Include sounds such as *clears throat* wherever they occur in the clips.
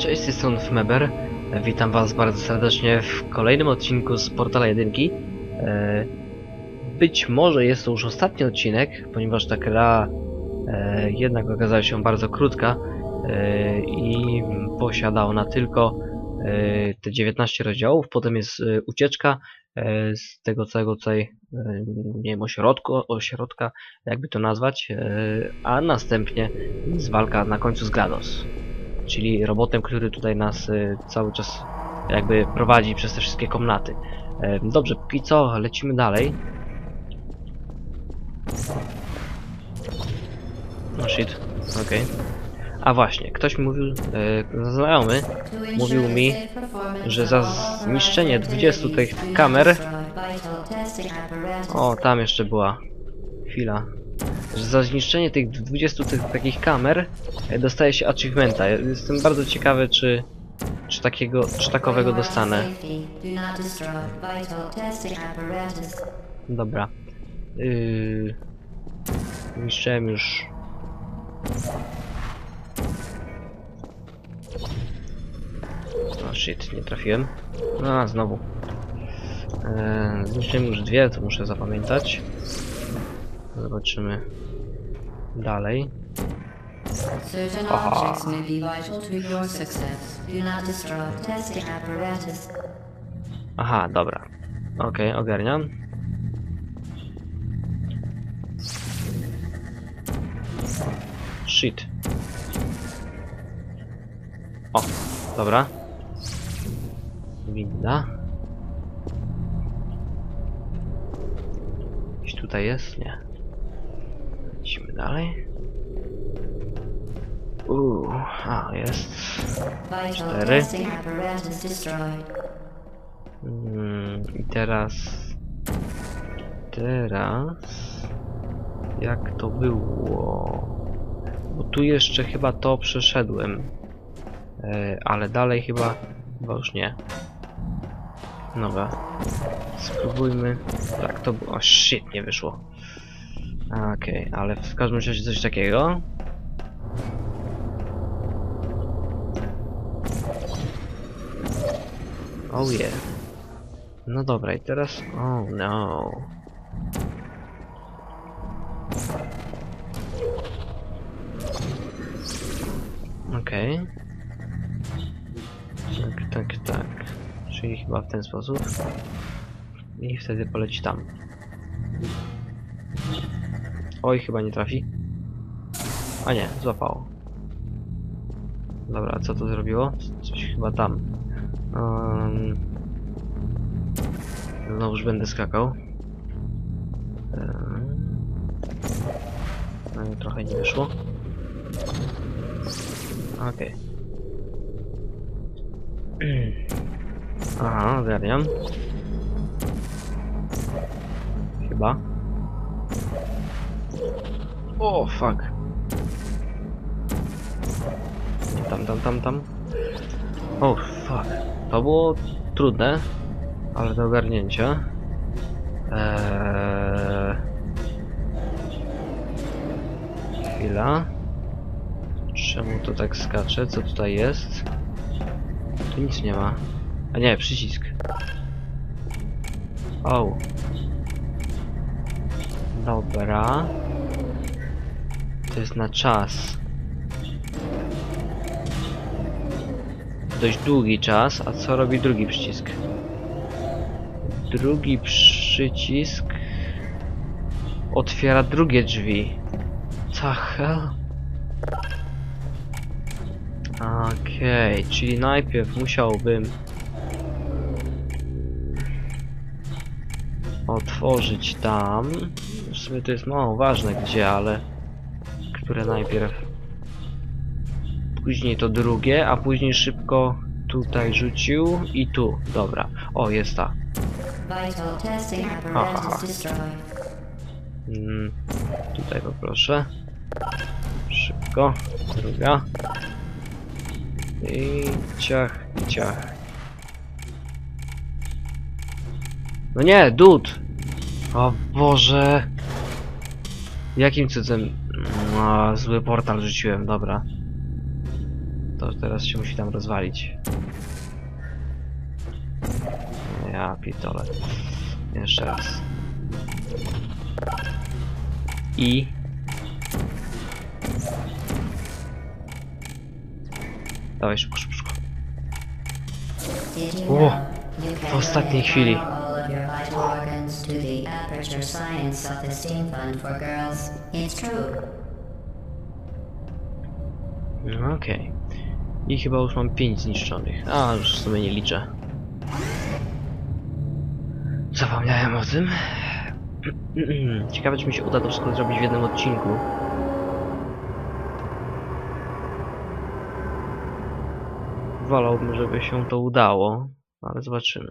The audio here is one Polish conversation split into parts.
Cześć, strony Fmeber. Witam was bardzo serdecznie w kolejnym odcinku z Portala 1. E, Być może jest to już ostatni odcinek, ponieważ ta gra e, jednak okazała się bardzo krótka e, i posiada ona tylko te 19 rozdziałów. Potem jest ucieczka z tego całego tutaj, nie wiem, ośrodku, ośrodka, jakby to nazwać, a następnie jest walka na końcu z GLaDOS czyli robotem, który tutaj nas y, cały czas jakby prowadzi przez te wszystkie komnaty. Dobrze, póki co lecimy dalej. No shit, okej. A właśnie, ktoś mówił, e, znajomy, Mówił mi, że za zniszczenie 20 tych kamer o tam jeszcze była chwila, że za zniszczenie tych 20 tych takich kamer e, dostaje się achievementa. Jestem bardzo ciekawy, czy, czy takiego, czy takowego dostanę. Dobra. Yy... Niszczyłem już. O shit, nie trafiłem. A, znowu. Eee, zniszczyłem już dwie, to muszę zapamiętać. Zobaczymy dalej. Certain Aha. objects may be vital to your success. Do not destroy testing apparatus. Aha, dobra. Okej, ogarniam. Shit. O, dobra. Winda. Gdzieś tutaj jest? Nie. Dalej. Uuu, a jest. Cztery. testing apparatus destroyed. Mm, I teraz... Teraz... Jak to było? Bo tu jeszcze chyba to przeszedłem. E, ale dalej chyba... Chyba już nie. Dobra. Spróbujmy. Tak, to było... O, shit, nie wyszło. Okej, ale w każdym razie coś takiego. Oh yeah. No dobra, i teraz... Oh no. Okej. Tak, tak, tak. Czyli chyba w ten sposób. I wtedy poleci tam. Oj, chyba nie trafi. A nie, złapało. Dobra, co to zrobiło? Coś chyba tam. Um, Znowuż będę skakał. I trochę nie wyszło. Okej. *clears throat* Aha, ogarniam. Chyba. O, fuck. Tam, tam, tam, tam. O, fuck. To było trudne, ale do ogarnięcia. Eee... Chwila. Czemu to tak skacze? Co tutaj jest? Tu nic nie ma. A nie, przycisk. O. Dobra. Jest na czas. Dość długi czas, a co robi drugi przycisk? Drugi przycisk otwiera drugie drzwi. Co hell? Okej, czyli najpierw musiałbym otworzyć tam. W sumie to jest mało ważne gdzie, ale które najpierw. Później to drugie, a później szybko tutaj rzucił i tu. Dobra. O, jest ta. Aha. Mm, tutaj poproszę. Szybko. Druga. I ciach, i ciach. No nie, dud! O Boże! Jakim cudem... A, zły portal rzuciłem, dobra. to teraz się musi tam rozwalić. Ja pitole. Jeszcze raz. I... Dawaj szybko, szybko, O, w ostatniej chwili. your vital organs to the Aperture Science Self-Esteem Fund for Girls? It's true. No okej. I chyba już mam 5 zniszczonych. A, już w sumie nie liczę. Zapomniałem o tym. *clears throat* Ciekawe, czy mi się uda to wszystko zrobić w jednym odcinku. Wolałbym, żeby się to udało, ale zobaczymy.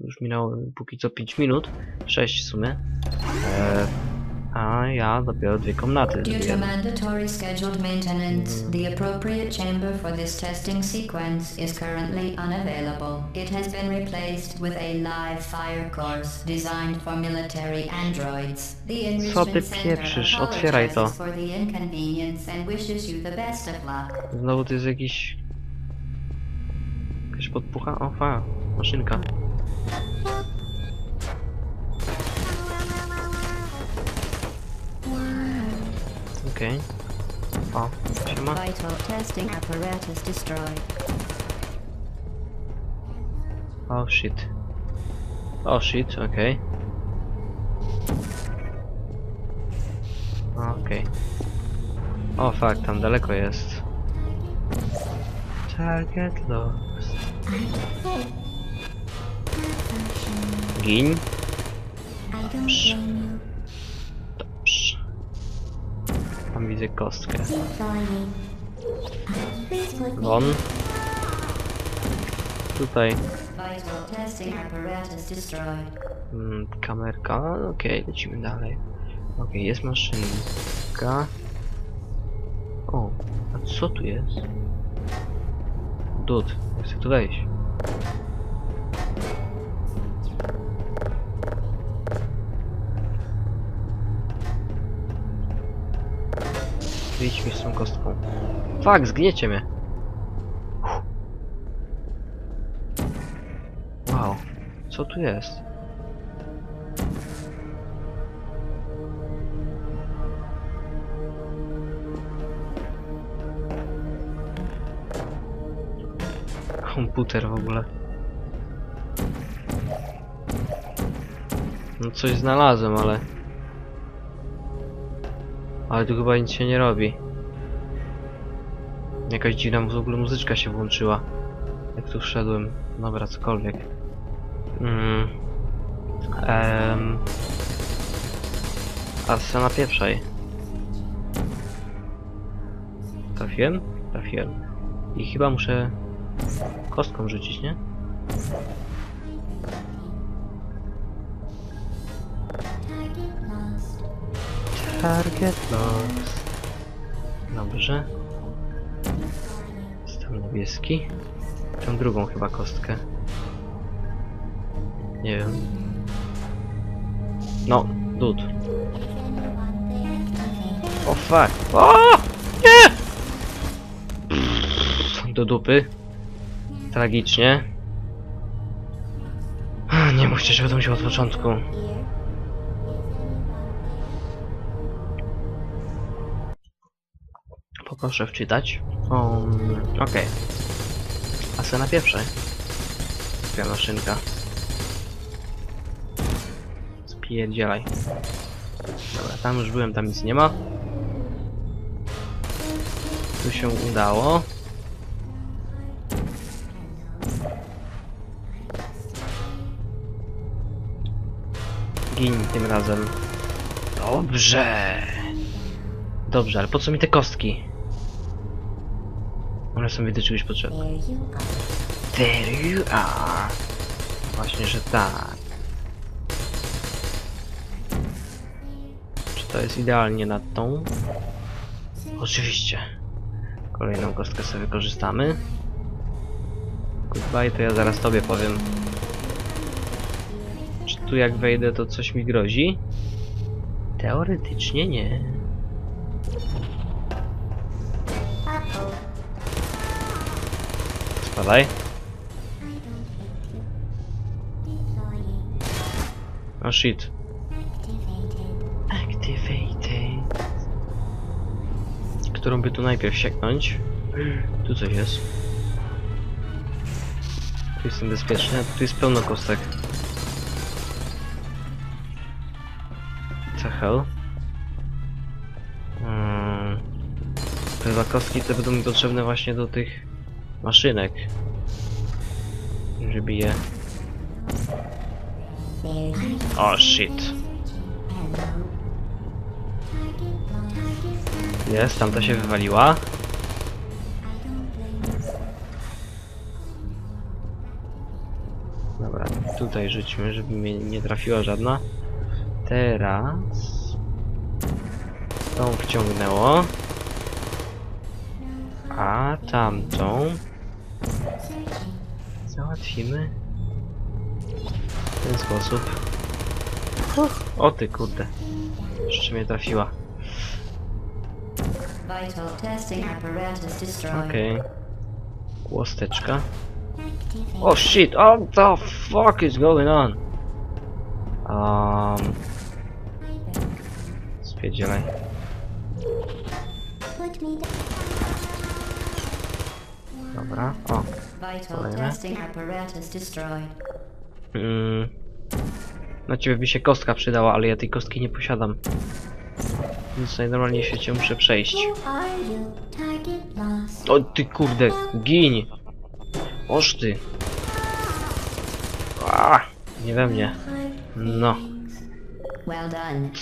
Już minęło póki co 5 minut, 6 w sumie. Eee, a ja dopiero dwie komnaty Due to zrobiłem. mandatory scheduled maintenance, the appropriate chamber for this testing sequence is currently unavailable. It has been replaced with a live fire course designed for military androids. The Co ty Enrichment Center pieprzysz? Otwieraj to. apologizes for the inconvenience and wishes you the best of luck. Znowu to jest jakiś... Jakaś podpucha? O, fa, maszynka. Okej. O, siema. Vital testing apparatus destroyed. O, shit. O, shit, okej. Okej. O, fuck, tam daleko jest. Target lost. Gin. Dobrze. Widzę kostkę. Won. Tutaj mm, kamerka. Okej, lecimy dalej. Okej, jest maszynka. O, a co tu jest? Dud, chcę tu wejść. Wyjdź mi z tą kostką. Fak, zgniecie mnie. Wow, co tu jest? Komputer w ogóle. No coś znalazłem, ale... Ale tu chyba nic się nie robi. Jakaś dziwna w ogóle muzyczka się włączyła. Jak tu wszedłem. Dobra, cokolwiek. Mm. Ehm. A scena pierwszej. Trafiłem? Trafiłem. I chyba muszę kostką rzucić, nie? Target lost. Dobrze. Jestem niebieski. Tą drugą chyba kostkę. Nie wiem. No, dud. O fuck. O! Nie! Pff, Do dupy. Tragicznie. Nie mówcie, że będę musiał od początku. Poproszę wczytać. Um, Okej. A scena pierwszej. Twoja maszynka. Spierdzielaj. Dobra, tam już byłem, tam nic nie ma. Tu się udało. Gin tym razem. Dobrze. Dobrze, ale po co mi te kostki? One są mi do czegoś potrzebne. There you are. Właśnie, że tak. Czy to jest idealnie nad tą? Oczywiście. Kolejną kostkę sobie wykorzystamy. Goodbye, to ja zaraz tobie powiem. Czy tu jak wejdę, to coś mi grozi? Teoretycznie nie. Spadaj. Oh shit. Activated. Którą by tu najpierw sieknąć? Tu coś jest. Tu jestem bezpieczny, a tu jest pełno kostek. Co hell? Hmm. Te dwa kostki te będą mi potrzebne właśnie do tych maszynek. Żeby je... O shit. Jest, tamta się wywaliła. Dobra, tutaj rzućmy, żeby mnie nie trafiła żadna. Teraz... Tą wciągnęło. A tamtą... Załatwimy. W ten sposób. O ty kurde. Jeszcze mnie trafiła. Okej. Łosteczka. Oh shit, what the fuck is going on? Um... Dobra, o. Kolejne. Mm. Na ciebie by się kostka przydała, ale ja tej kostki nie posiadam. Więc najnormalniej w świecie muszę przejść. O ty kurde, gin! Oż ty! A, nie we mnie. No.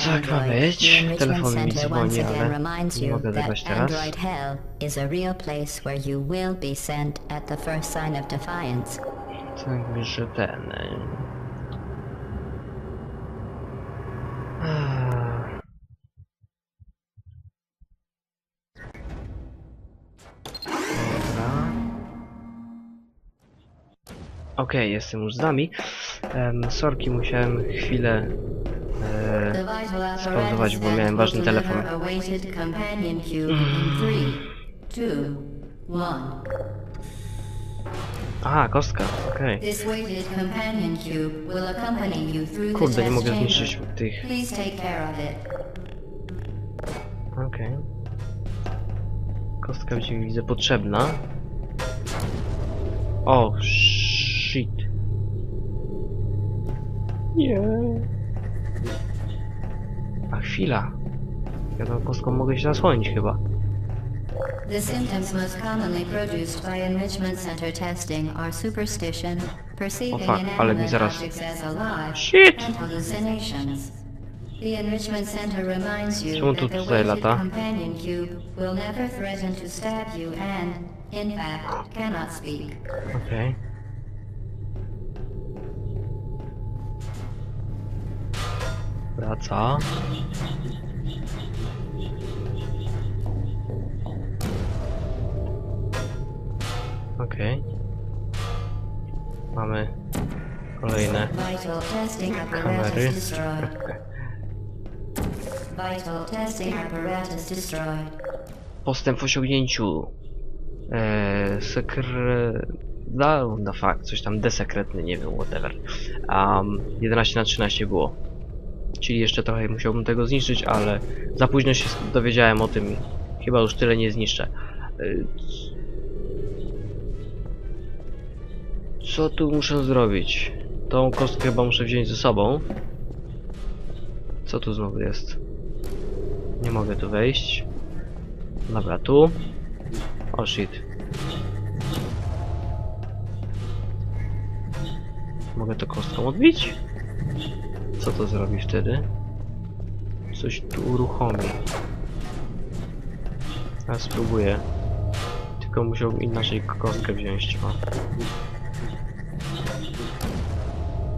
Tak ma być. Telefon mi dzwoni, ale nie mogę zagrać teraz. Android Hell is a real place where you will be sent at the first sign of defiance. Tak, że ten... y. Okej, jestem już z nami. Um, sorki, musiałem chwilę... E, Spauzować, bo miałem ważny telefon. aha, kostka, okej. The Kurde, nie mogę zniszczyć tych... Okej. Kostka będzie mi widzę potrzebna. O, shit. Nie. A chwila. Ja tą kostką mogę się zasłonić chyba. The symptoms most commonly produced by enrichment center testing are superstition, perceiving inanimate objects as alive, Shit! and hallucinations. The enrichment center reminds you Czemu that tu the tutaj weighted lata? companion cube will never threaten to stab you and, in fact, cannot speak. Okej. Wraca. Okej. Mamy kolejne kamery. Postęp w osiągnięciu. Eee, sekre... No, no fuck, coś tam desekretny, nie wiem, whatever. Um, 11 na 13 było. Czyli jeszcze trochę musiałbym tego zniszczyć, ale za późno się dowiedziałem o tym. Chyba już tyle nie zniszczę. Eee, Co tu muszę zrobić? Tą kostkę chyba muszę wziąć ze sobą. Co tu znowu jest? Nie mogę tu wejść. Dobra, tu. O shit. Mogę to kostką odbić? Co to zrobi wtedy? Coś tu uruchomi. A spróbuję. Tylko musiałbym inaczej kostkę wziąć.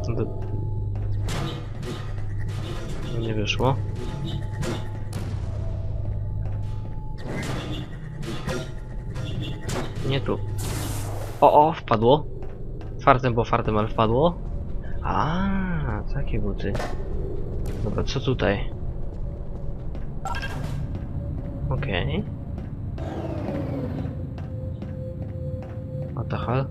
O. Do... Nie wyszło. Nie tu. O, o, wpadło. Fartem, bo fartem, ale wpadło. A, takie buty. Dobra, co tutaj? Okej. A What the hell?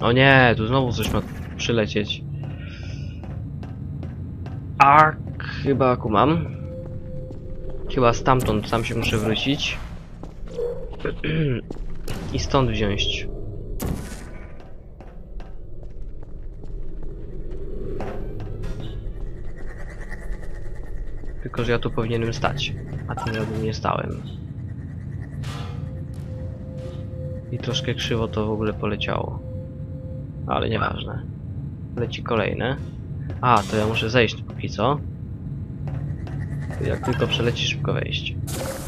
O nie, tu znowu coś ma przylecieć. A chyba kumam. Chyba stamtąd, tam się muszę wrócić. *clears throat* I stąd wziąć. Tylko, że ja tu powinienem stać. A tym razem nie stałem. I troszkę krzywo to w ogóle poleciało. Ale nieważne. Leci kolejne. A, to ja muszę zejść póki co. Jak tylko przeleci, szybko wejść.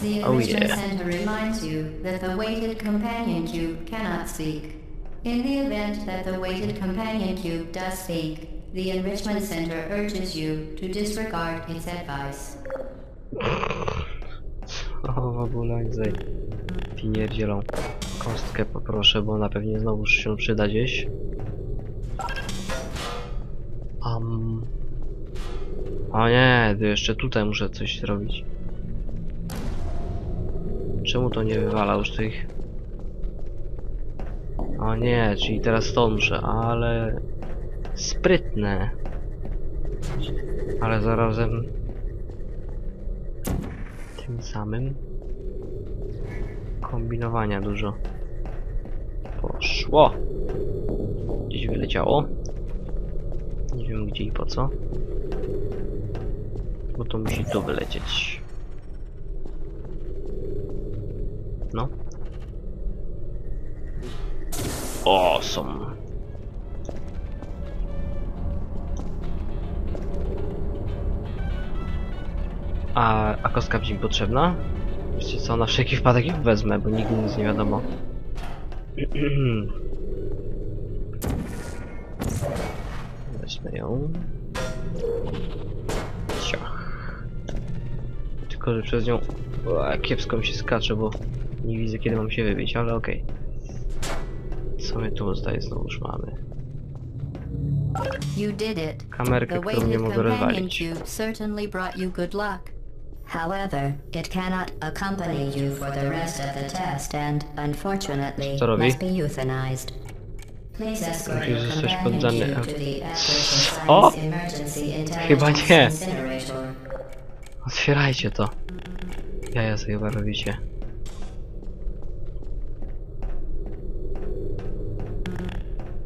The Oh, Enrichment yeah. Center reminds you that the weighted companion cube cannot speak. In the event that the weighted companion cube does speak, the Enrichment Center urges you to disregard its advice. *laughs* O, w ogóle zej. Pinierdzielą. Kostkę poproszę, bo ona pewnie znowu się przyda gdzieś. Um. O nie, to jeszcze tutaj muszę coś zrobić. Czemu to nie wywala już tych? O nie, czyli teraz to muszę, ale... Sprytne. Ale zarazem... Tym samym... Kombinowania dużo. Poszło. Gdzieś wyleciało. Nie wiem gdzie i po co. Bo to musi tu wylecieć. No. Awesome. A, a kostka będzie potrzebna? Wiecie co, na wszelki wypadek ją wezmę, bo nigdy nic nie wiadomo. *clears throat* Weźmy ją. Ciach. Tylko, że przez nią kiepsko mi się skacze, bo nie widzę kiedy mam się wybić, ale okej. Co tu zdaje znowu już mamy? You did it. Kamerkę, którą nie mogę rozwalić. certainly brought you good luck. However, it cannot accompany you for the rest of the test and, unfortunately, must be euthanized. Zostać poddany O! Chyba nie. Otwierajcie to. Jaja sobie robicie.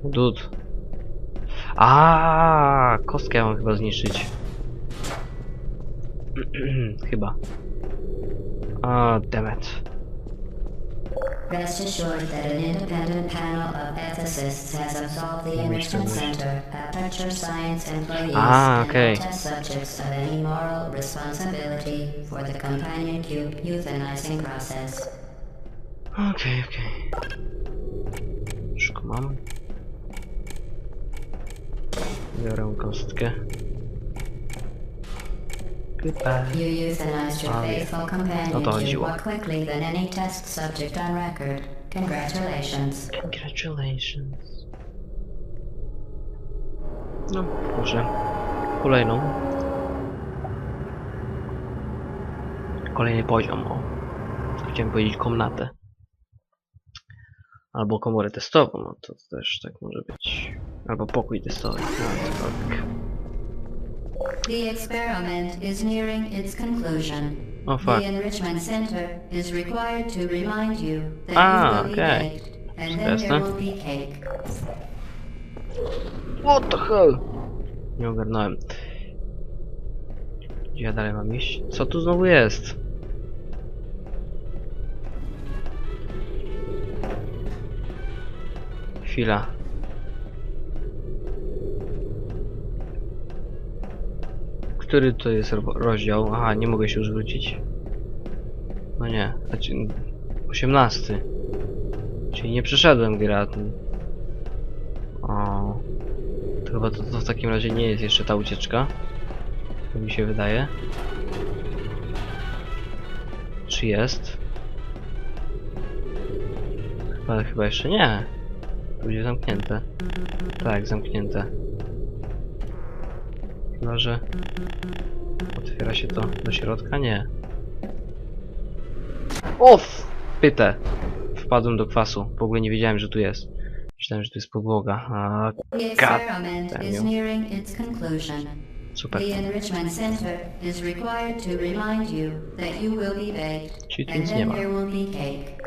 Dud. A, kostkę ja mam chyba zniszczyć. *clears throat* chyba. A, dammit. Rest assured that an independent panel of ethicists has absolved the Enrichment Center, Aperture Science employees, Ah, and okay. all test subjects of any moral responsibility for the Companion Cube euthanizing process. Okej, okej. Już go mam. Biorę kostkę. Goodbye. You euthanized your faithful companion to more quickly than any test subject on record. Congratulations. Congratulations. No, proszę. Kolejną. Kolejny poziom, o. Chciałem powiedzieć komnatę. Albo komorę testową, no to też tak może być. Albo pokój testowy, no cokolwiek. The experiment is nearing its conclusion. O fuck. The Enrichment Center is required to remind you that Ah, you will be okay. baked, and then Jasne. there will be cake. What the hell? Nie ogarnąłem. Gdzie ja dalej mam iść? Co tu znowu jest? Chwila. Który to jest ro- rozdział? Aha, nie mogę się już wrócić. No nie, znaczy... 18. Czyli nie przeszedłem gry, a ten- O. To chyba to, to w takim razie nie jest jeszcze ta ucieczka. To mi się wydaje. Czy jest? Chyba, chyba jeszcze nie. To będzie zamknięte. Tak, zamknięte. Chyba, że otwiera się to do środka? Nie. O! Pytę. Wpadłem do kwasu. W ogóle nie wiedziałem, że tu jest. Myślałem, że tu jest podłoga. A, conclusion. super. The enrichment center is required to remind you that you will be baked, and nic nie then ma. there will be cake.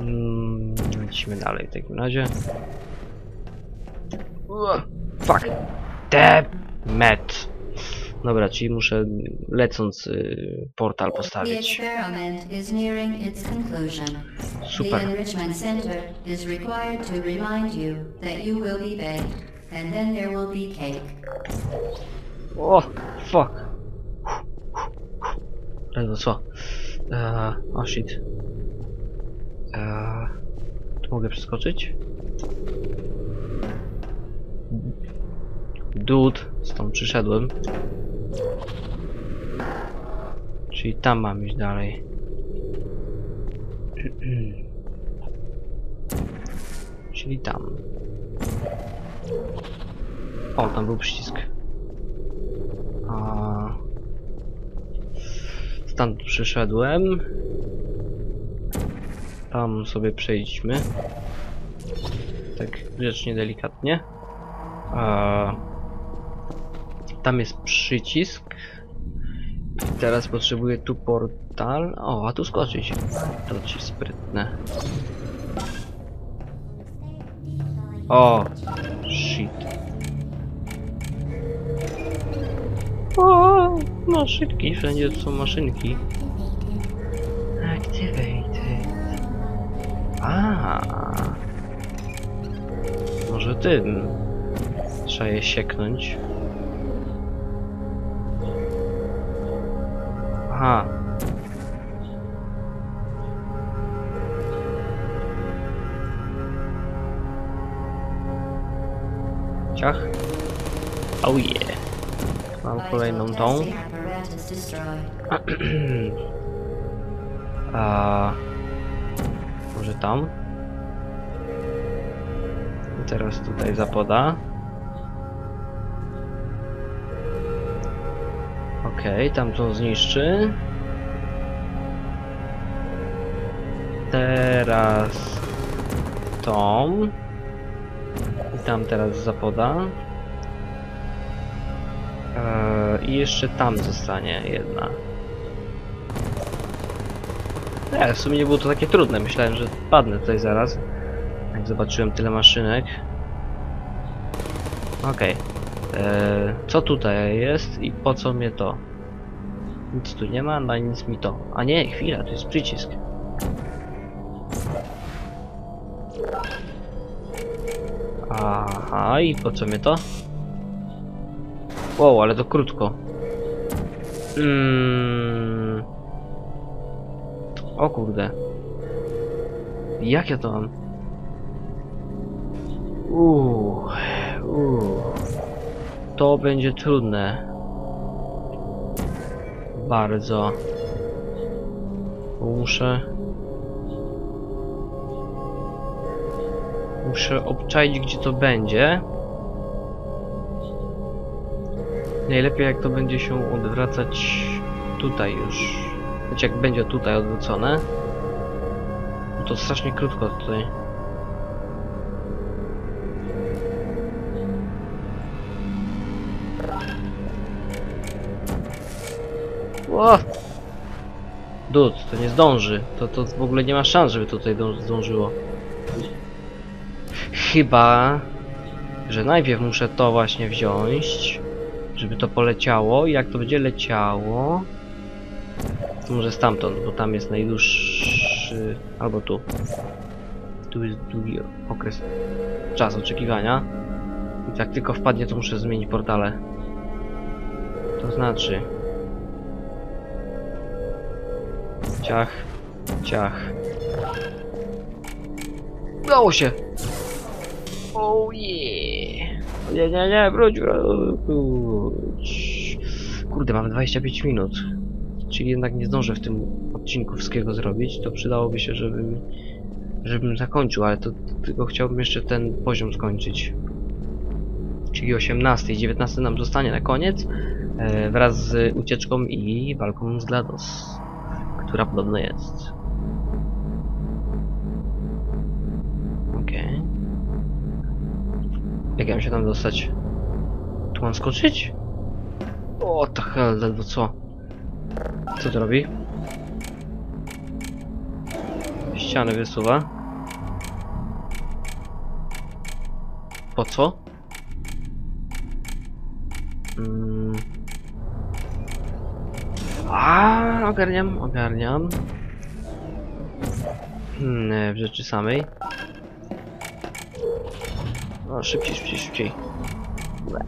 Mm, lecimy dalej w takim razie. Ua, Fuck. Demet. Dobra, czyli muszę lecąc y, portal postawić. Super. enrichment center is required to remind you that you will be baked, and then there will be cake. O, fuck. Ledwo co? Eee, o shit. Eee, tu mogę przeskoczyć? Dude, stąd przyszedłem. Czyli tam mam iść dalej. *clears throat* Czyli tam. O, tam był przycisk. A... Stąd przyszedłem. Tam sobie przejdźmy. Tak grzecznie, delikatnie. A... Tam jest przycisk. Teraz potrzebuję tu portal. O, a tu skoczyć. To ci sprytne. O, shit. O, maszynki, wszędzie są maszynki. A. Może tym. Trzeba je sieknąć. Aha. Ciach. Oh yeah. Mam kolejną tą. *clears throat* A może tam? I teraz tutaj zapoda. Okej, tam to zniszczy. Teraz tą. I tam teraz zapoda. Eee, I jeszcze tam zostanie jedna. Nie, w sumie nie było to takie trudne. Myślałem, że padnę tutaj zaraz. Jak zobaczyłem tyle maszynek. Okej. Eee, Co tutaj jest i po co mnie to? Nic tu nie ma, no i nic mi to. A nie, chwila, to jest przycisk. Aha, i po co mnie to? Wow, ale to krótko. Mm. O kurde. Jak ja to mam? Uuu, uuu. To będzie trudne. Bardzo. Muszę... Muszę obczaić gdzie to będzie. Najlepiej jak to będzie się odwracać tutaj już. Znaczy jak będzie tutaj odwrócone. No to strasznie krótko tutaj. Ło! Dud, to nie zdąży. To, to w ogóle nie ma szans, żeby tutaj dąż- zdążyło. Chyba, że najpierw muszę to właśnie wziąć, żeby to poleciało. I jak to będzie leciało, może stamtąd, bo tam jest najdłuższy... albo tu. Tu jest długi okres, czas oczekiwania. I jak tylko wpadnie, to muszę zmienić portale. To znaczy... Ciach, ciach. Udało się! Oh yeah! Nie, nie, nie, wróć, wróć. Kurde, mamy 25 minut. Czyli jednak nie zdążę w tym odcinku wszystkiego zrobić. To przydałoby się, żebym, żebym zakończył, ale to tylko chciałbym jeszcze ten poziom skończyć. Czyli czyli 18 i 19 nam zostanie na koniec e, wraz z ucieczką i walką z GLaDOS, która podobno jest. Okej. Jak ja mam się tam dostać? Tu mam skoczyć? O, to hell, ledwo co? Co to robi? Ściany wysuwa. Po co? Mm. A, ogarniam, ogarniam. Hmm, w rzeczy samej. O, szybciej, szybciej, szybciej. Łe.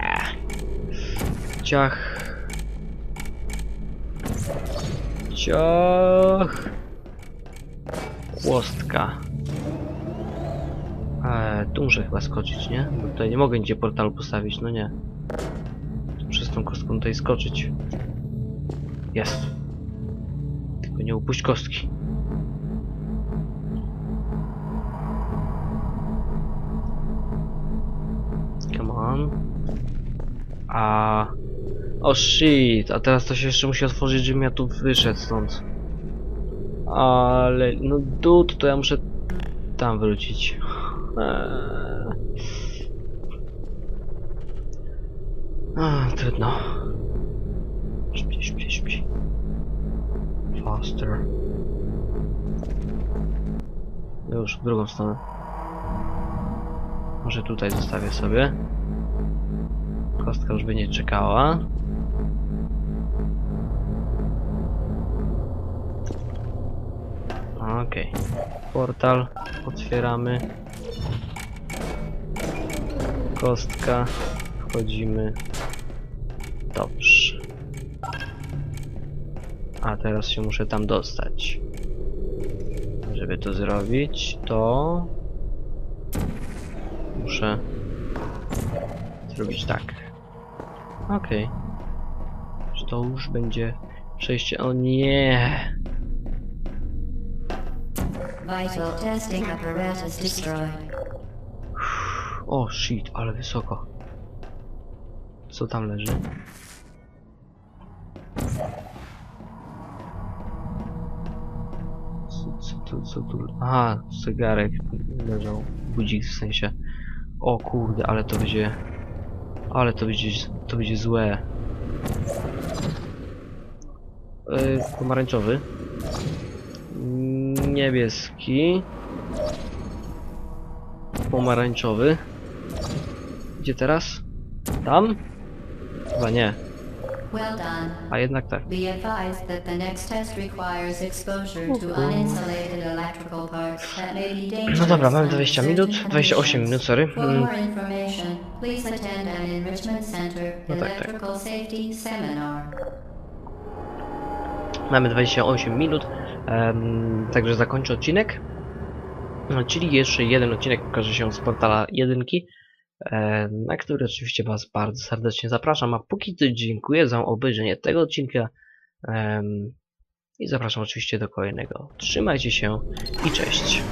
Ciach. Ciach. Chłostka. Eee, tu muszę chyba skoczyć, nie? Bo tutaj nie mogę nigdzie portalu postawić, no nie. Przez tą kostką tutaj skoczyć. Jest. Tylko nie upuść kostki. Come on. A. O shit, a teraz to się jeszcze musi otworzyć, żebym ja tu wyszedł stąd. Ale, no dud, to ja muszę tam wrócić. Eee. A, trudno. Szybciej, szybciej, szybciej. Faster. Już, w drugą stronę. Może tutaj zostawię sobie. Kostka już by nie czekała. Okej. Portal otwieramy. Kostka. Wchodzimy. Dobrze. A teraz się muszę tam dostać. Żeby to zrobić, to muszę zrobić tak. Okej. Czy to już będzie przejście? O nie! Vital testing apparatus destroyed. O shit, ale wysoko. Co tam leży? Co, co, tu, co tu? Aha, zegarek leżał. Budzik w sensie. O kurde, ale to będzie... Ale to będzie, to będzie złe. Yy, pomarańczowy. Niebieski. Pomarańczowy. Gdzie teraz? Tam? Chyba nie. Well done. A jednak tak. Be advised that the next test requires exposure to uninsulated electrical parts that may be dangerous. No dobra, mamy under 20 certain minut. 28 minut, sorry. For Mm, more information, please attend an Enrichment Center No tak, tak. Electrical Safety Seminar. Mamy 28 minut. Em, także zakończę odcinek. No, czyli jeszcze jeden odcinek pokaże się z portala jedynki. em, Na który oczywiście Was bardzo serdecznie zapraszam. A póki co dziękuję za obejrzenie tego odcinka. em, I zapraszam oczywiście do kolejnego. Trzymajcie się i cześć.